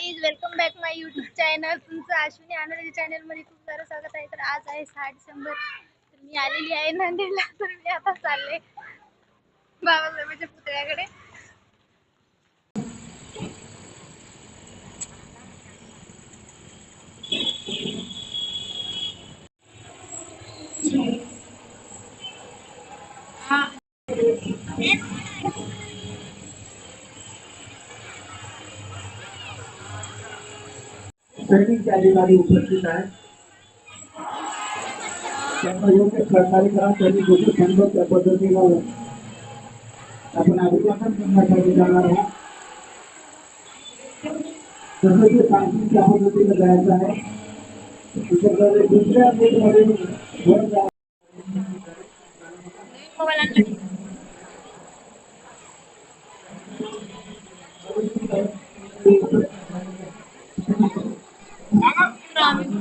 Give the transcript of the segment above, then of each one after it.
Guys welcome back my YouTube channel तुमचं अश्विनी आनंदी चॅनलमध्ये खूप सारं स्वागत आहे. तर आज आहे सहा डिसेंबर. तर मी आलेली आहे नांदेडला तर मी आता चालले बाबासाहेबांच्या पुतळ्याकडे. ट्रेनिंग के अधिकारी उपस्थित है सहयोग सरकारी का सभी दूसरे संघों के पद्धति का अपना अभिवादन करना चाहिए जा रहा। है संसदीय सांसद की पद्धति में जायजा है। इससे पहले दूसरे अपडेट मॉडल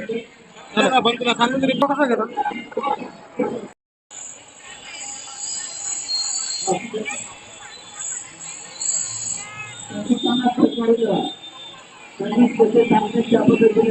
पण तुला सांगून तरी कसा घेता? सैनिक जसे सांगतील त्या पद्धतीने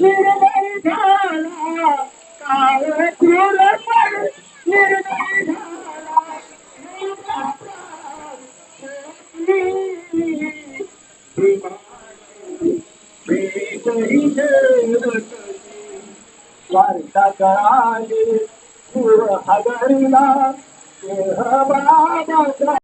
निर्णय वार्ता कराले पूर हगरला देह